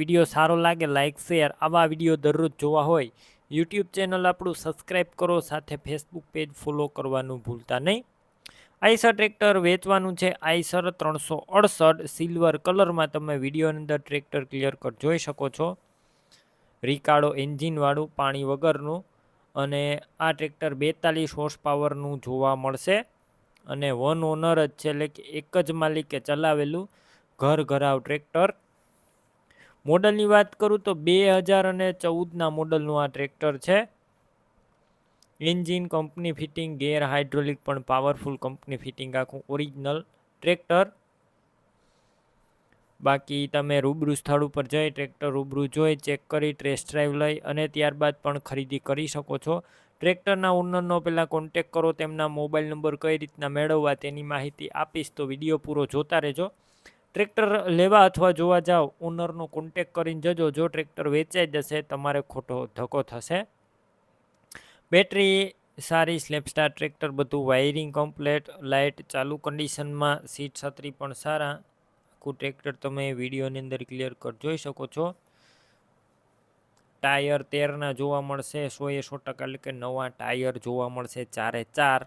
Video સારો લાગે like share આવા વીડિયો દરરોજ જોવા હોય યુટ્યુબ ચેનલ આપણું સબસ્ક્રાઈબ કરો, સાથે ફેસબુક પેજ ફોલો કરવાનું ભૂલતા નહીં. આઈસર ટ્રેક્ટર વેચવાનું છે, આઈસર ત્રણસો અડસઠ સિલ્વર કલરમાં તમે વિડીયોની અંદર ટ્રેક્ટર ક્લિયર કટ જોઈ શકો છો. રિકાર્ડો એન્જિનવાળું પાણી વગરનું અને આ ટ્રેક્ટર બેતાલીસ હોર્સ પાવરનું જોવા મળશે. અને વન ઓનર જ છે, એટલે કે એક જ માલિકે ચલાવેલું ઘર ઘરાવ ટ્રેક્ટર મોડલની વાત કરું તો બે હજાર અને ચૌદના મોડલનું આ ટ્રેક્ટર છે. Engine company fitting, gear hydraulic પણ પાવરફુલ કંપની ફિટિંગ આખું ઓરિજિનલ ટ્રેક્ટર. બાકી તમે રૂબરૂ સ્થળ ઉપર જઈ ટ્રેક્ટર રૂબરૂ જોઈ, ચેક કરી, ટેસ્ટ ડ્રાઈવ લઈ અને ત્યારબાદ પણ ખરીદી કરી શકો છો. ટ્રેક્ટરના ઓનરનો પહેલાં કોન્ટેક કરો, તેમના મોબાઈલ નંબર કઈ રીતના મેળવવા તેની માહિતી આપીશ, તો વીડિયો પૂરો જોતા રહેજો. ટ્રેક્ટર લેવા અથવા જોવા જાઓ ઓનરનો કોન્ટેક કરીને જજો. જો ટ્રેક્ટર વેચાઈ જશે, તમારે ખોટો ધક્કો થશે. બેટરી સારી સ્લેપસ્ટાર ટ્રેક્ટર, બધું વાયરિંગ કમ્પ્લેટ લાઇટ ચાલુ કન્ડિશનમાં સીટ છત્રી પણ સારા. આખું ટ્રેક્ટર તમે વિડીયોની અંદર ક્લિયર કટ જોઈ શકો છો. ટાયર તેરના જોવા મળશે સો એ સો ટકા એટલે કે નવા ટાયર જોવા મળશે, ચારે ચાર.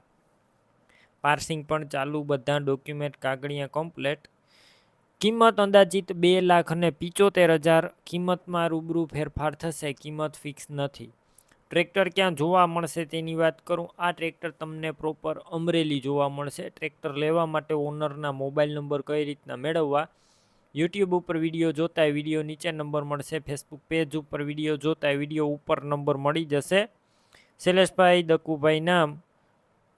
પાર્સિંગ પણ ચાલુ, બધા ડોક્યુમેન્ટ કાગળિયા કમ્પ્લેટ કિંમત અંદાજિત બે લાખ અને પિચોતેર હજાર કિંમતમાં રૂબરૂ ફેરફાર થશે, કિંમત ફિક્સ નથી. ટ્રેક્ટર ક્યાં જોવા મળશે તેની વાત કરું? આ ટ્રેક્ટર તમને પ્રોપર અમરેલી જોવા મળશે. ટ્રેક્ટર લેવા માટે ઓનરના મોબાઈલ નંબર કઈ રીતના મેળવવા? યુટ્યુબ ઉપર વીડિયો જોતા વીડિયો નીચે નંબર મળશે. ફેસબુક પેજ ઉપર વીડિયો જોતા વીડિયો ઉપર નંબર મળી જશે. શૈલેષભાઈ દકુભાઈ નામ,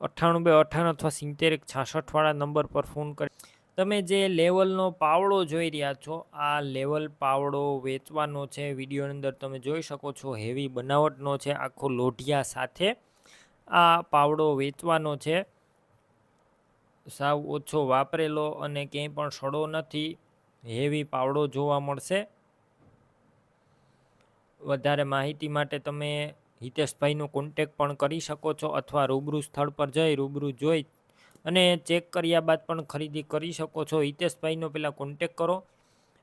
અઠ્ઠાણું બે અઠ્ઠાણું અથવા સિત્તેર છાસઠવાળા નંબર પર ફોન કરી તમે જે લેવલનો પાવડો જોઈ રહ્યા છો, આ લેવલ પાવડો વેચવાનો છે, વિડીયોની અંદર તમે જોઈ શકો છો, હેવી બનાવટનો છે, આખો લોઢિયા સાથે આ પાવડો વેચવાનો છે. સાવ ઓછો વાપરેલો અને ક્યાંય પણ સડો નથી, હેવી પાવડો જોવા મળશે. વધારે માહિતી માટે તમે હિતેશભાઈનો કોન્ટેક પણ કરી શકો છો અથવા રૂબરૂ સ્થળ પર જઈ રૂબરૂ જોઈ અને ચેક કર્યા બાદ પણ ખરીદી કરી શકો છો. હિતેશભાઈનો પહેલાં કોન્ટેક કરો.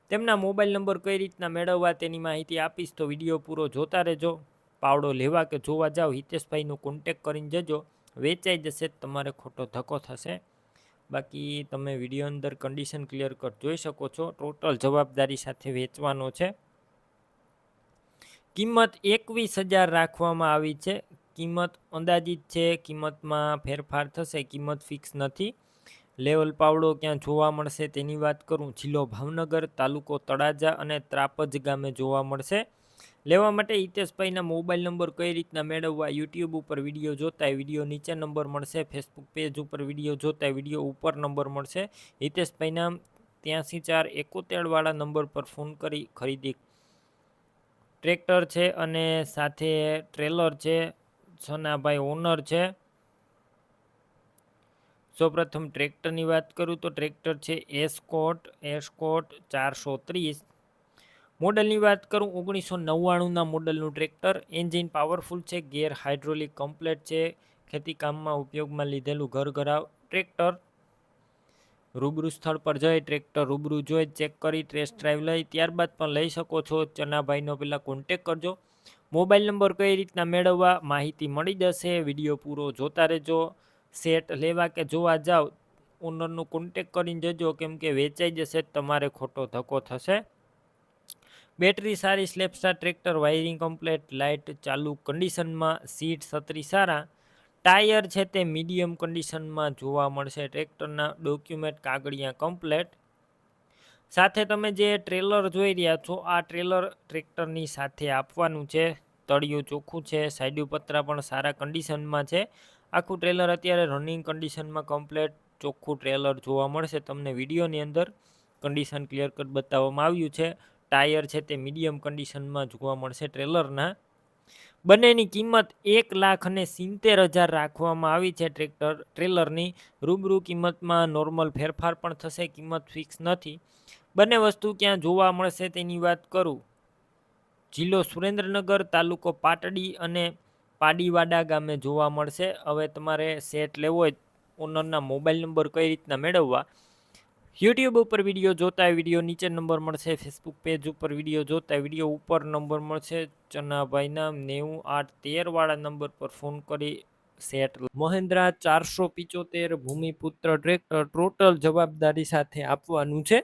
તેમના મોબાઈલ નંબર કઈ રીતના મેળવવા તેની માહિતી આપીશ તો વીડિયો પૂરો જોતા રહેજો. પાવડો લેવા કે જોવા જાઓ હિતેશભાઈનો કોન્ટેક કરીને જજો. વેચાઈ જશે તમારે ખોટો ધક્કો થશે. બાકી તમે વીડિયો અંદર કન્ડિશન ક્લિયર કટ જોઈ શકો છો. ટોટલ જવાબદારી સાથે વેચવાનો છે. કિંમત એકવીસ હજાર રાખવામાં આવી છે. કિંમત અંદાજિત છે, કિંમતમાં ફેરફાર થશે, કિંમત ફિક્સ નથી. લેવલ પાવડો ક્યાં જોવા મળશે તેની વાત કરું. જિલ્લો ભાવનગર, તાલુકો તળાજા અને ત્રાપજ ગામે જોવા મળશે. લેવા માટે હિતેશભાઈના મોબાઈલ નંબર કઈ રીતના મેળવવા યુટ્યુબ ઉપર વીડિયો જોતા વીડિયો નીચે નંબર મળશે. ફેસબુક પેજ ઉપર વીડિયો જોતા વીડિયો ઉપર નંબર મળશે. હિતેશભાઈના ત્યાંસી ચાર એકોતેરવાળા નંબર પર ફોન કરી ખરીદી. ટ્રેક્ટર છે અને સાથે ટ્રેલર છે. સનાભાઈ ઓનર છે. સૌપ્રથમ ટ્રેક્ટરની વાત કરું તો ટ્રેક્ટર છે એસકોટ એસકોટ ચારસો ત્રીસ. મોડલની વાત કરું ઓગણીસો નવ્વાણુંના મોડલનું ટ્રેક્ટર. એન્જિન પાવરફુલ છે, ગેર હાઇડ્રોલિક કમ્પ્લેટ છે. ખેતીકામમાં ઉપયોગમાં લીધેલું ઘર ઘરાવ ટ્રેક્ટર. રૂબરૂ સ્થળ પર જઈ ટ્રેક્ટર રૂબરૂ જોઈ ચેક કરી, ટેસ્ટ ડ્રાઈવ લઈ. ત્યારબાદ પણ લઈ શકો છો. ચનાભાઈનો પહેલાં કોન્ટેક કરજો. મોબાઈલ નંબર કઈ રીતના મેળવવા માહિતી મળી જશે? વીડિયો પૂરો જોતા રહેજો, સેટ લેવા કે જોવા જાઓ ઓનરનું કોન્ટેક કરીને જજો, કેમ કે વેચાઈ જશે તમારે ખોટો ધક્કો થશે. બેટરી સારી, self starter, tractor, wiring complete, light ચાલુ કન્ડિશનમાં સીટ છત્રી સારા. ટાયર છે તે મીડિયમ કન્ડિશનમાં જોવા મળશે, ટ્રેક્ટરના ડોક્યુમેન્ટ કાગળિયા કમ્પ્લેટ. સાથે તમે જે ટ્રેલર જોઈ રહ્યા છો, આ ટ્રેલર ટ્રેક્ટરની સાથે આપવાનું છે. તળિયું ચોખ્ખું છે, સાઈડ પતરા પણ સારા કન્ડિશનમાં છે. આખું ટ્રેલર અત્યારે રનિંગ કન્ડિશનમાં કમ્પ્લેટ ચોખ્ખું ટ્રેલર જોવા મળશે. તમને વિડીયોની અંદર કન્ડિશન ક્લિયર કટ બતાવવામાં આવ્યું છે. ટાયર છે તે મીડિયમ કન્ડિશનમાં જોવા મળશે ટ્રેલરના બંનેની કિંમત એક લાખ અને સિત્તેર હજાર રાખવામાં આવી છે ટ્રેક્ટર ટ્રેલરની રૂબરૂ કિંમતમાં નોર્મલ ફેરફાર પણ થશે, કિંમત ફિક્સ નથી. બંને વસ્તુ ક્યાં જોવા મળશે તેની વાત કરું. જિલ્લો સુરેન્દ્રનગર, તાલુકો પાટડી અને પાડીવાડા ગામે જોવા મળશે. હવે તમારે સેટ લેવો હોય, ઓનરના મોબાઈલ નંબર કઈ રીતના મેળવવા, યુટ્યુબ ઉપર વીડિયો જોતા વીડિયો નીચે નંબર મળશે, ફેસબુક પેજ ઉપર વીડિયો જોતા વીડિયો ઉપર નંબર મળશે. ચનાભાઈના નેવું આઠ તેરવાળા નંબર પર ફોન કરી સેટ મહેન્દ્રા ચારસો પિચોતેર, ભૂમિપુત્ર ટ્રેક્ટર ટોટલ જવાબદારી સાથે આપવાનું છે.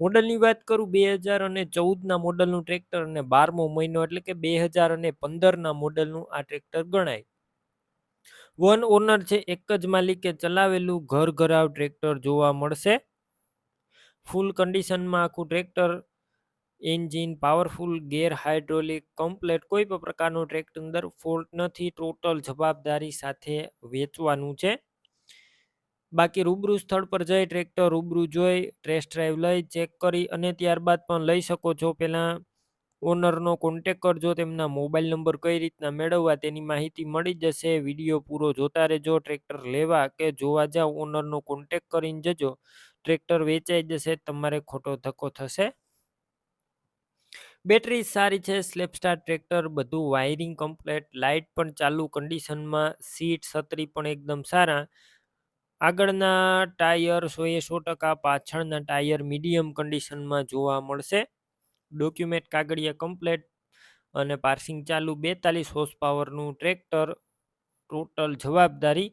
મોડલની વાત કરું, બે હજાર અને ચૌદના મોડલનું ટ્રેક્ટર અને બારમો મહિનો એટલે કે બે હજાર અને પંદરના મોડલનું આ ટ્રેક્ટર ગણાય. વન ઓનર છે, એક જ માલિકે ચલાવેલું ઘર ઘરાવ ટ્રેક્ટર જોવા મળશે. ફૂલ કન્ડિશનમાં આખું tractor, engine, powerful, gear hydraulic, complete કોઈ પણ પ્રકારનું ટ્રેક્ટર અંદર ફોલ્ટ નથી, ટોટલ જવાબદારી સાથે વેચવાનું છે. બાકી રૂબરૂ સ્થળ પર જઈ ટ્રેક્ટર રૂબરૂ જોઈ ટેસ્ટ ડ્રાઈવ લઈ ચેક કરી અને ત્યારબાદ પણ લઈ શકો છો. પહેલાં ઓનરનો કોન્ટેક કરજો, તેમના મોબાઈલ નંબર કઈ રીતના મેળવવા તેની માહિતી મળી જશે. વીડિયો પૂરો જોતા રહેજો ટ્રેક્ટર લેવા કે જોવા જાવ ઓનરનો કોન્ટેક કરીને જજો. ટ્રેક્ટર વેચાઈ જશે, તમારે ખોટો ધક્કો થશે. બેટરી સારી છે સ્લેપસ્ટાર ટ્રેક્ટર બધું વાયરિંગ કમ્પ્લેટ લાઇટ પણ ચાલુ કન્ડિશનમાં સીટ છત્રી પણ એકદમ સારા. આગળના ટાયર સો એ સો ટકા પાછળના ટાયર મીડિયમ કન્ડિશનમાં જોવા મળશે. ડોક્યુમેન્ટ કાગળિયા કમ્પ્લેટ અને પાર્સિંગ ચાલુ. બેતાલીસ હોર્સ પાવરનું ટ્રેક્ટર. ટોટલ જવાબદારી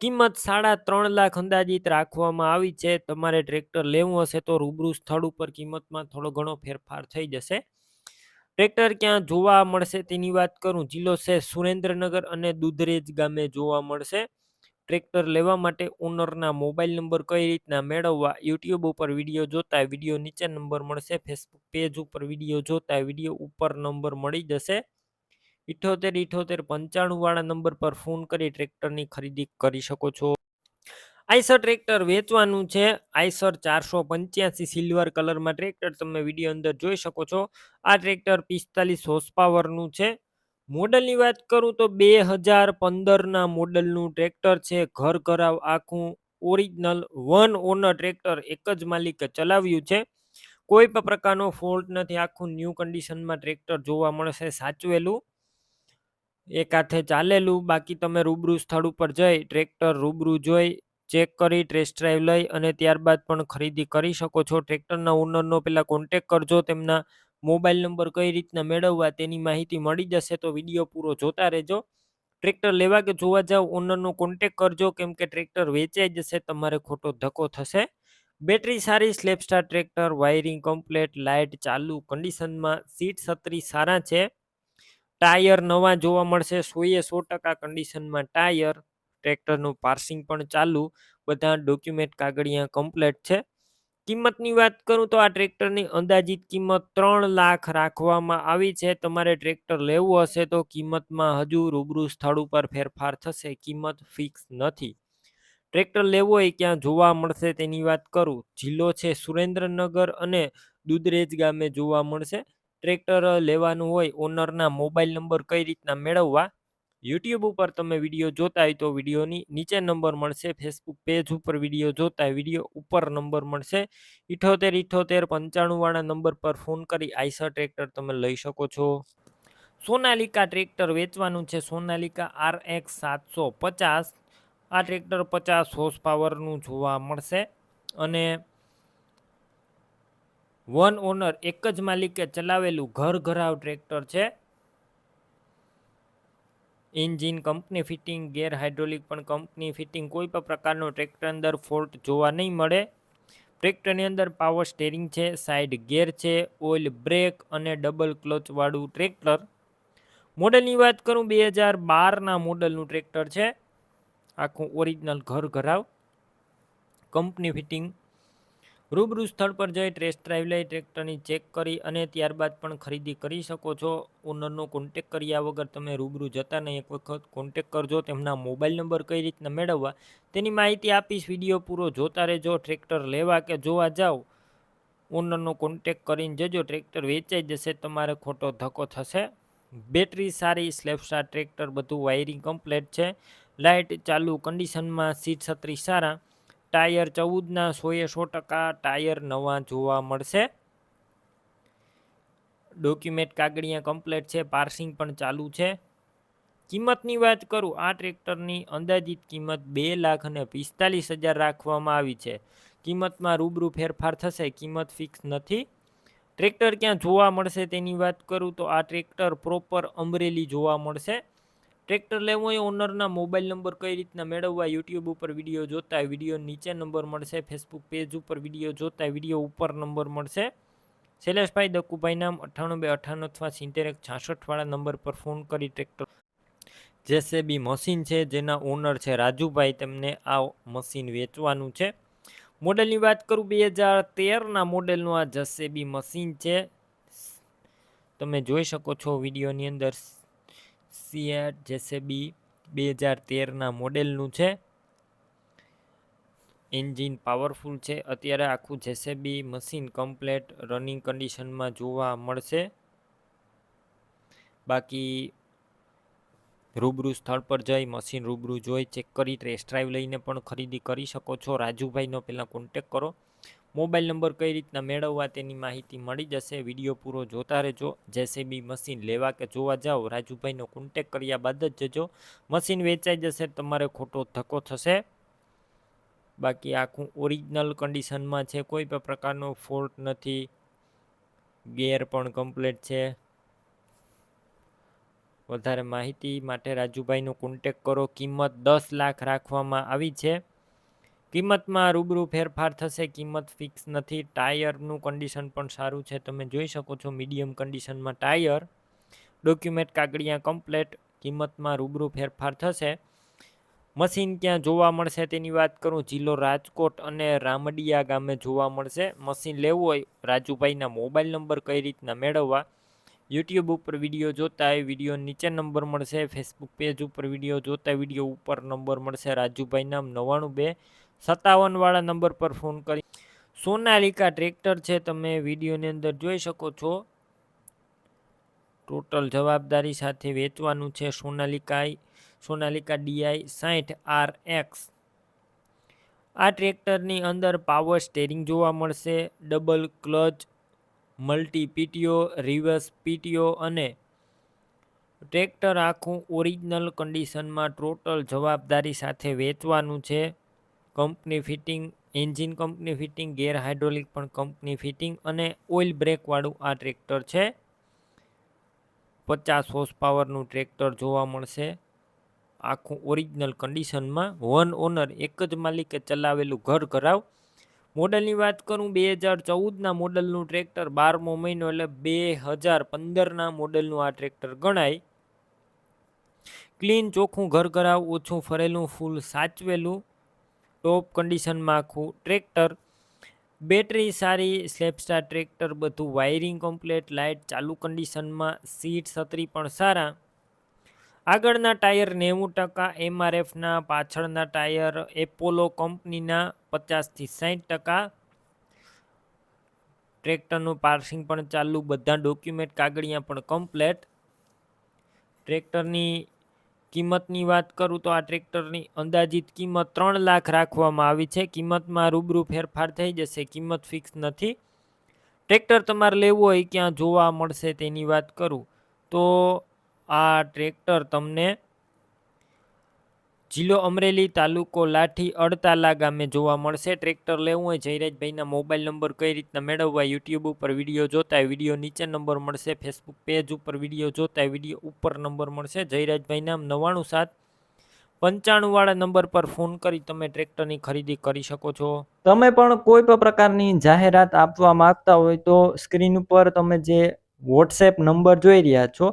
કિંમત સાડા ત્રણ લાખ અંદાજિત રાખવામાં આવી છે. તમારે ટ્રેક્ટર લેવું હશે તો રૂબરૂ સ્થળ ઉપર કિંમતમાં થોડો ઘણો ફેરફાર થઈ જશે. ટ્રેક્ટર ક્યાં જોવા મળશે તેની વાત કરું. જિલ્લો છે સુરેન્દ્રનગર અને દુધરેજ ગામે જોવા મળશે. ટ્રેક્ટર લેવા માટે ઓનરના મોબાઈલ નંબર કઈ રીતના મેળવવા? યુટ્યુબ ઉપર વીડિયો જોતા વીડિયો નીચે નંબર મળશે, ફેસબુક પેજ ઉપર વીડિયો જોતા વીડિયો ઉપર નંબર મળી જશે. ઇઠોતેર ઇઠોતેર, પંચાણું વાળા નંબર પર ફોન કરી ટ્રેક્ટરની ખરીદી કરી શકો છો. આઈસર ટ્રેક્ટર વેચવાનું છે. આઈસર ચારસો પંચ્યાસી સિલ્વર કલરમાં ટ્રેક્ટર તમે વીડિયો અંદર જોઈ શકો છો. આ ટ્રેક્ટર પિસ્તાલીસ હોર્સ પાવરનું છે. મોડલની વાત કરું તો બે હજાર પંદરના મોડલનું ટ્રેક્ટર છે, ઘર ઘરાવ આખું ઓરિજિનલ વન ઓનર ટ્રેક્ટર એક જ માલિકે ચલાવ્યું છે. કોઈ પણ પ્રકારનો ફોલ્ટ નથી, આખું ન્યૂ કન્ડિશનમાં ટ્રેક્ટર જોવા મળશે સાચવેલું. એક હાથે ચાલેલું, બાકી તમે રૂબરૂ સ્થળ ઉપર જઈ ટ્રેક્ટર રૂબરૂ જોઈ, ચેક કરી, ટેસ્ટ ડ્રાઈવ લઈ અને ત્યારબાદ પણ ખરીદી કરી શકો છો. ટ્રેક્ટરના ઓનરનો પહેલાં કોન્ટેક કરજો, તેમના મોબાઈલ નંબર કઈ રીતના મેળવવા તેની માહિતી મળી જશે તો વીડિયો પૂરો જોતા રહેજો. ટ્રેક્ટર લેવા કે જોવા જાવ ઓનરનો કોન્ટેક કરજો કેમ કે ટ્રેક્ટર વેચાઈ જશે, તમારે ખોટો ધક્કો થશે. બેટરી સારી, self starter tractor wiring complete light ચાલુ કન્ડિશનમાં સીટ છત્રી સારા છે. ટાયર નવા જોવા મળશે, સોએ સો ટકા કન્ડિશનમાં ટાયર. ટ્રેક્ટરનું પાર્સિંગ પણ ચાલુ, બધા ડોક્યુમેન્ટ કાગળિયા કમ્પ્લેટ છે. કિંમતની વાત કરું તો આ ટ્રેક્ટરની અંદાજિત કિંમત ત્રણ લાખ રાખવામાં આવી છે. તમારે ટ્રેક્ટર લેવું હશે તો કિંમતમાં હજુ રૂબરૂ સ્થળ ઉપર ફેરફાર થશે. કિંમત ફિક્સ નથી. ટ્રેક્ટર લેવો હોય ક્યાં જોવા મળશે તેની વાત કરું. જિલ્લો છે સુરેન્દ્રનગર અને દુધરેજ ગામે જોવા મળશે. ટ્રેક્ટર લેવાનું હોય, ઓનરના મોબાઈલ નંબર કઈ રીતના મેળવવા? યુટ્યુબ ઉપર તમે વીડિયો જોતા હોય તો વિડીયોની નીચે નંબર મળશે ફેસબુક પેજ ઉપર વીડિયો જોતા હોય, વીડિયો ઉપર નંબર મળશે. ઇઠોતેર ઇઠોતેર પંચાણુંવાળા નંબર પર ફોન કરી આઈસર ટ્રેક્ટર તમે લઈ શકો છો. સોનાલિકા ટ્રેક્ટર વેચવાનું છે, સોનાલિકા આર એક્સ સાતસો પચાસ. આ ટ્રેક્ટર પચાસ હોર્સ પાવરનું જોવા મળશે અને વન ઓનર એક જ માલિકે ચલાવેલું ઘર ઘરાવ ટ્રેક્ટર છે. Engine company fitting, gear hydraulic પણ કંપની ફિટિંગ, કોઈ પણ પ્રકારનો ટ્રેક્ટર અંદર ફોલ્ટ જોવા નહીં મળે. ટ્રેક્ટરની અંદર પાવર સ્ટેરિંગ છે, સાઇડ ગેર છે, ઓઇલ બ્રેક અને ડબલ ક્લચવાળું ટ્રેક્ટર. મોડલની વાત કરું, બે હજાર બારના મોડલનું ટ્રેક્ટર છે. આખું ઓરિજિનલ ઘર ઘરાવ. કંપની ફિટિંગ રૂબરૂ સ્થળ પર જઈ ટેસ્ટ ડ્રાઈવ લઈ ટ્રેક્ટરની ચેક કરી અને ત્યારબાદ પણ ખરીદી કરી શકો છો. ઓનરનો કોન્ટેક કર્યા વગર તમે રૂબરૂ જતા નહીં. એક વખત કોન્ટેક કરજો, તેમના મોબાઈલ નંબર કઈ રીતના મેળવવા તેની માહિતી આપીશ. વીડિયો પૂરો જોતા રહેજો ટ્રેક્ટર લેવા કે જોવા જાઓ. ઓનરનો કોન્ટેક કરીને જજો ટ્રેક્ટર વેચાઈ જશે, તમારે ખોટો ધક્કો થશે. બેટરી સારી સ્લેપસ્ટાર ટ્રેક્ટર બધું વાયરિંગ કમ્પ્લેટ છે. લાઇટ ચાલુ કન્ડિશનમાં સીટ છત્રી સારા. ટાયર ચૌદના સોએ સો ટકા ટાયર નવા જોવા મળશે. ડોક્યુમેન્ટ કાગળિયા કમ્પ્લેટ છે, પાર્સિંગ પણ ચાલુ છે. કિંમતની વાત કરું, આ ટ્રેક્ટરની અંદાજિત કિંમત બે લાખ અને પિસ્તાલીસ હજાર રાખવામાં આવી છે. કિંમતમાં રૂબરૂ ફેરફાર થશે, કિંમત ફિક્સ નથી. ટ્રેક્ટર ક્યાં જોવા મળશે તેની વાત કરું તો આ ટ્રેક્ટર પ્રોપર અમરેલી જોવા મળશે. ટ્રેક્ટર લેવું હોય, ઓનરના મોબાઈલ નંબર કઈ રીતના મેળવવા, યુટ્યુબ ઉપર વીડિયો જોતા વીડિયો નીચે નંબર મળશે, ફેસબુક પેજ ઉપર વીડિયો જોતા વીડિયો ઉપર નંબર મળશે. શૈલેષભાઈ દક્કુભાઈ નામ, અઠ્ઠાણું બે, અઠ્ઠાણું અથવા સિત્તેર એક છાસઠવાળા નંબર પર ફોન કરી ટ્રેક્ટર. જેસેબી મશીન છે, જેના ઓનર છે રાજુભાઈ, તેમને આ મશીન વેચવાનું છે. મોડેલની વાત કરું, બે હજાર તેરના મોડેલનું આ જેસીબી મશીન છે. તમે જોઈ શકો છો વિડીયોની અંદર સિયાટ જેસેબી બે હજાર તેરના મોડેલનું છે. એન્જિન પાવરફુલ છે. અત્યારે આખું જેસેબી મશીન કમ્પ્લેટ રનિંગ કન્ડિશનમાં જોવા મળશે. બાકી રૂબરૂ સ્થળ પર જઈ મશીન રૂબરૂ જોઈ ચેક કરી, ટેસ્ટ ડ્રાઈવ લઈને પણ ખરીદી કરી શકો છો. રાજુભાઈનો પહેલાં કોન્ટેક કરો. મોબાઈલ નંબર કઈ રીતના મેળવવા તેની માહિતી મળી જશે વીડિયો પૂરો જોતા રહેજો. જેસીબી મશીન લેવા કે જોવા જાઓ, રાજુભાઈનો કોન્ટેક કર્યા બાદ જ જજો. મશીન વેચાઈ જશે, તમારે ખોટો ધક્કો થશે. બાકી આખું ઓરિજિનલ કન્ડિશનમાં છે, કોઈ પણ પ્રકારનો ફોલ્ટ નથી. ગેર પણ કમ્પ્લીટ છે. વધારે માહિતી માટે રાજુભાઈનો કોન્ટેક કરો. કિંમત દસ લાખ રાખવામાં આવી છે. કિંમતમાં રૂબરૂ ફેરફાર થશે, કિંમત ફિક્સ નથી, ટાયરનું કન્ડિશન પણ સારું છે. તમે જોઈ શકો છો મીડિયમ કન્ડિશનમાં ટાયર ડોક્યુમેન્ટ કાગળિયા કમ્પ્લેટ કિંમતમાં રૂબરૂ ફેરફાર થશે. મશીન ક્યાં જોવા મળશે તેની વાત કરું, જિલ્લો રાજકોટ અને રામડિયા ગામે જોવા મળશે. મશીન લેવું હોય, રાજુભાઈના મોબાઈલ નંબર કઈ રીતના મેળવવા? યુટ્યુબ ઉપર વીડિયો જોતા એ વીડિયો નીચે નંબર મળશે. ફેસબુક પેજ ઉપર વીડિયો જોતા વીડિયો ઉપર નંબર મળશે. રાજુભાઈ નામ નવ્વાણું બે સત્તાવનવાળા નંબર પર ફોન કરી. સોનાલિકા ટ્રેક્ટર છે, તમે વિડીયોની અંદર જોઈ શકો છો. ટોટલ જવાબદારી સાથે વેચવાનું છે સોનાલિકાઈ સોનાલિકા ડીઆઈ સાઠ આર એક્સ. આ ટ્રેક્ટરની અંદર પાવર સ્ટેરિંગ જોવા મળશે, double clutch, multi PTO, reverse PTO અને ટ્રેક્ટર આખું ઓરિજિનલ કન્ડિશનમાં ટોટલ જવાબદારી સાથે વેચવાનું છે. Company fitting, engine company fitting, gear hydraulic પણ કંપની ફિટિંગ અને ઓઇલ બ્રેકવાળું આ ટ્રેક્ટર છે. પચાસ હોર્સ પાવરનું ટ્રેક્ટર જોવા મળશે. આખું ઓરિજિનલ કન્ડિશનમાં વન ઓનર એક જ માલિકે ચલાવેલું ઘર ઘરાવ મોડલની વાત કરું, બે હજાર ચૌદના મોડલનું ટ્રેક્ટર બારમો મહિનો એટલે બે હજાર પંદરના મોડલનું આ ટ્રેક્ટર ગણાય. ક્લીન ચોખ્ખું ઘર કરાવ, ઓછું ફરેલું, ફૂલ સાચવેલું. ટોપ કન્ડિશનમાં આખું ટ્રેક્ટર, બેટરી સારી સ્લેપસ્ટાર ટ્રેક્ટર બધું વાયરિંગ કમ્પ્લેટ, લાઇટ ચાલુ કન્ડિશનમાં, સીટ છત્રી પણ સારા. આગળના ટાયર નેવું ટકા, એમઆરએફના પાછળના ટાયર એપોલો કંપનીના પચાસથી સાઠ ટકા. ટ્રેક્ટરનું પાર્સિંગ પણ ચાલુ, બધા ડોક્યુમેન્ટ કાગળિયા પણ કમ્પ્લેટ. ટ્રેક્ટરની કિંમતની વાત કરું તો આ ટ્રેક્ટરની અંદાજિત કિંમત ત્રણ લાખ રાખવામાં આવી છે. કિંમતમાં રૂબરૂ ફેરફાર થઈ જશે, કિંમત ફિક્સ નથી. ટ્રેક્ટર તમારે લેવું હોય, ક્યાં જોવા મળશે તેની વાત કરું તો આ ટ્રેક્ટર તમને જિલ્લો અમરેલી તાલુકો લાઠી અડતાલા ગામે જોવા મળશે. ટ્રેક્ટર લેવું હોય જયરાજભાઈના મોબાઈલ નંબર કઈ રીતના મેળવવા યુટ્યુબ ઉપર વીડિયો જોતા વીડિયો નીચે નંબર મળશે. ફેસબુક પેજ ઉપર વીડિયો જોતા વીડિયો ઉપર નંબર મળશે. જયરાજભાઈ નામ નવ્વાણું સાત પંચાણુંવાળા નંબર પર ફોન કરી તમે ટ્રેક્ટરની ખરીદી કરી શકો છો. તમે પણ કોઈ પણ પ્રકારની જાહેરાત આપવા માંગતા હોય તો સ્ક્રીન ઉપર તમે જે વોટ્સએપ નંબર જોઈ રહ્યા છો